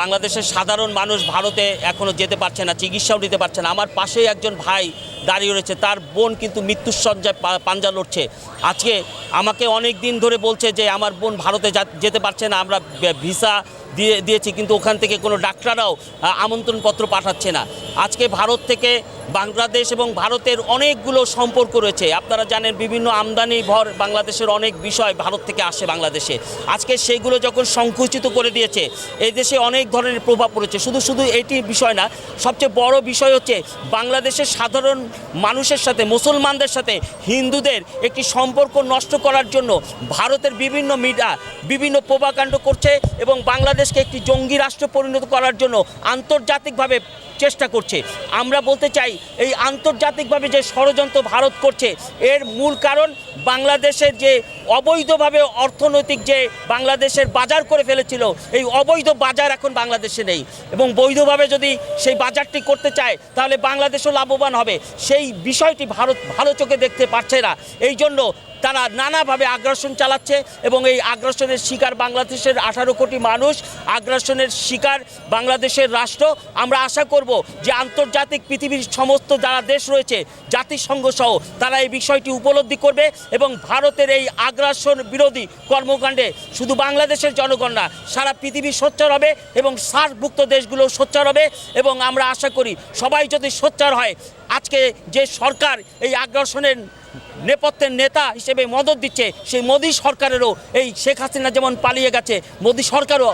বাংলাদেশের সাধারণ মানুষ ভারতে এখনও যেতে পারছে না, চিকিৎসাও নিতে পারছে না। আমার পাশেই একজন ভাই দাঁড়িয়ে রয়েছে, তার বোন কিন্তু মৃত্যুর সজ্জায় পাঞ্জা লড়ছে। আজকে আমাকে অনেক দিন ধরে বলছে যে, আমার বোন ভারতে যেতে পারছে না, আমরা ভিসা দিয়ে, দিয়েছি, কিন্তু ওখান থেকে কোনো ডাক্তাররাও আমন্ত্রণপত্র পাঠাচ্ছে না। আজকে ভারত থেকে বাংলাদেশ এবং ভারতের অনেকগুলো সম্পর্ক রয়েছে। আপনারা জানেন বিভিন্ন আমদানি ভর বাংলাদেশের অনেক বিষয় ভারত থেকে আসে বাংলাদেশে। আজকে সেগুলো যখন সংকুচিত করে দিয়েছে, এই দেশে অনেক ধরনের প্রভাব পড়েছে। শুধু শুধু এটি বিষয় না, সবচেয়ে বড় বিষয় হচ্ছে বাংলাদেশের সাধারণ মানুষের সাথে, মুসলমানদের সাথে, হিন্দুদের একটি সম্পর্ক নষ্ট করার জন্য ভারতের বিভিন্ন মিডিয়া বিভিন্ন প্রভাকাণ্ড করছে এবং বাংলাদেশকে একটি জঙ্গি রাষ্ট্র পরিণত করার জন্য আন্তর্জাতিকভাবে চেষ্টা করছে। আমরা বলতে চাই এই আন্তর্জাতিকভাবে যে ষড়যন্ত্র ভারত করছে এর মূল কারণ বাংলাদেশের যে অবৈধভাবে অর্থনৈতিক যে বাংলাদেশের বাজার করে ফেলেছিল, এই অবৈধ বাজার এখন বাংলাদেশে নেই। এবং বৈধভাবে যদি সেই বাজারটি করতে চায়, তাহলে বাংলাদেশও লাভবান হবে। সেই বিষয়টি ভারত, ভালো চোখে দেখতে পারছে না। এই জন্য তারা নানাভাবে আগ্রাসন চালাচ্ছে এবং এই আগ্রাসনের শিকার বাংলাদেশের আঠারো কোটি মানুষ, আগ্রাসনের শিকার বাংলাদেশের রাষ্ট্র। আমরা আশা করব যে আন্তর্জাতিক পৃথিবীর সমস্ত যারা দেশ রয়েছে, জাতিসংঘ সহ, তারা এই বিষয়টি উপলব্ধি করবে এবং ভারতের এই আগ্রাসন বিরোধী কর্মকাণ্ডে শুধু বাংলাদেশের জনগণ না, সারা পৃথিবী সোচ্চার হবে এবং সার্কভুক্ত দেশগুলো সোচ্চার হবে এবং আমরা আশা করি সবাই যদি সোচ্চার হয়, আজকে যে সরকার এই আগ্রাসনের নেপথ্যের নেতা হিসেবে মদত দিচ্ছে সেই মোদী সরকারেরও। এই শেখ হাসিনা যেমন পালিয়ে গেছে, মোদী সরকারও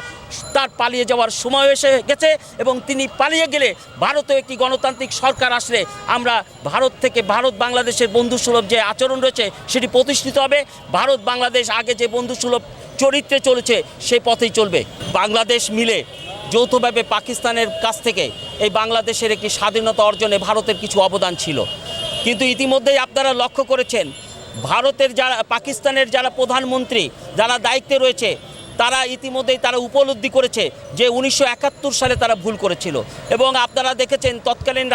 তার পালিয়ে যাওয়ার সময় এসে গেছে এবং তিনি পালিয়ে গেলে ভারতেও একটি গণতান্ত্রিক সরকার আসলে। আমরা ভারত থেকে ভারত বাংলাদেশের বন্ধুসুলভ যে আচরণ রয়েছে সেটি প্রতিষ্ঠিত হবে। ভারত বাংলাদেশ আগে যে বন্ধুসুলভ চরিত্রে চলেছে সেই পথেই চলবে। বাংলাদেশ মিলে যৌথভাবে পাকিস্তানের কাছ থেকে এই বাংলাদেশের একটি স্বাধীনতা অর্জনে ভারতের কিছু অবদান ছিল। কিন্তু ইতিমধ্যেই আপনারা লক্ষ্য করেছেন, ভারতের যারা, পাকিস্তানের যারা প্রধানমন্ত্রী, যারা দায়িত্বে রয়েছে, তারা ইতিমধ্যেই তারা উপলব্ধি করেছে যে উনিশশো একাত্তর সালে তারা ভুল করেছিল। এবং আপনারা দেখেছেন, তৎকালীন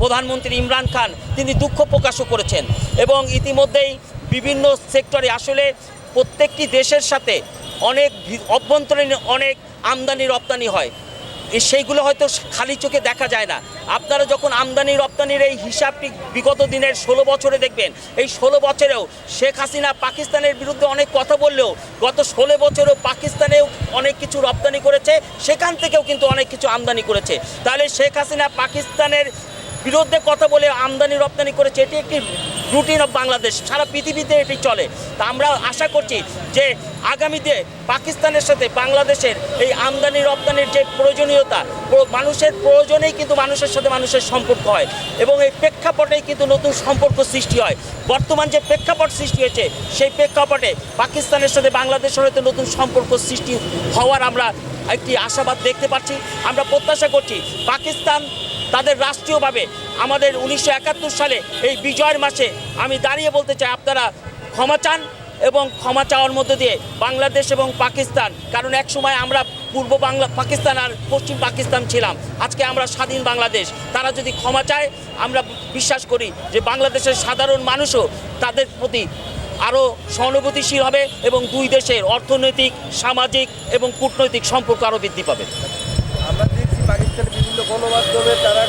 প্রধানমন্ত্রী ইমরান খান, তিনি দুঃখ প্রকাশও করেছেন। এবং ইতিমধ্যেই বিভিন্ন সেক্টরে আসলে প্রত্যেকটি দেশের সাথে অনেক অভ্যন্তরীণ অনেক আমদানি রপ্তানি হয়। সেইগুলো হয়তো খালি চোখে দেখা যায় না। আপনারা যখন আমদানি রপ্তানির এই হিসাবটি বিগত দিনের ষোলো বছরে দেখবেন, এই ষোলো বছরেও শেখ হাসিনা পাকিস্তানের বিরুদ্ধে অনেক কথা বললেও গত ষোলো বছরেও পাকিস্তানেও অনেক কিছু রপ্তানি করেছে, সেখান থেকেও কিন্তু অনেক কিছু আমদানি করেছে। তাহলে শেখ হাসিনা পাকিস্তানের বিরুদ্ধে কথা বলে আমদানি রপ্তানি করেছে, এটি একটি রুটিন অফ বাংলাদেশ, সারা পৃথিবীতে এটি চলে। তা আমরা আশা করছি যে আগামীতে পাকিস্তানের সাথে বাংলাদেশের এই আমদানি, রপ্তানির যে প্রয়োজনীয়তা মানুষের প্রয়োজনেই কিন্তু মানুষের সাথে মানুষের সম্পর্ক হয় এবং এই প্রেক্ষাপটেই কিন্তু নতুন সম্পর্ক সৃষ্টি হয়। বর্তমান যে প্রেক্ষাপট সৃষ্টি হয়েছে, সেই প্রেক্ষাপটে পাকিস্তানের সাথে বাংলাদেশের হয়তো নতুন সম্পর্ক সৃষ্টি হওয়ার আমরা একটি আশাবাদ দেখতে পাচ্ছি, আমরা প্রত্যাশা করছি পাকিস্তান তাদের রাষ্ট্রীয়ভাবে আমাদের উনিশশো একাত্তর সালে এই বিজয়ের মাসে আমি দাঁড়িয়ে বলতে চাই, আপনারা ক্ষমা চান এবং ক্ষমা চাওয়ার মধ্যে দিয়ে বাংলাদেশ এবং পাকিস্তান, কারণ এক সময় আমরা পূর্ব বাংলা, পাকিস্তান আর পশ্চিম পাকিস্তান ছিলাম, আজকে আমরা স্বাধীন বাংলাদেশ, তারা যদি ক্ষমা চায়, আমরা বিশ্বাস করি যে বাংলাদেশের সাধারণ মানুষও তাদের প্রতি আরও সহানুভূতিশীল হবে এবং দুই দেশের অর্থনৈতিক, সামাজিক এবং কূটনৈতিক সম্পর্ক আরও বৃদ্ধি পাবে। আমরা দেখছি পাকিস্তানের বিভিন্ন গণমাধ্যমে তারা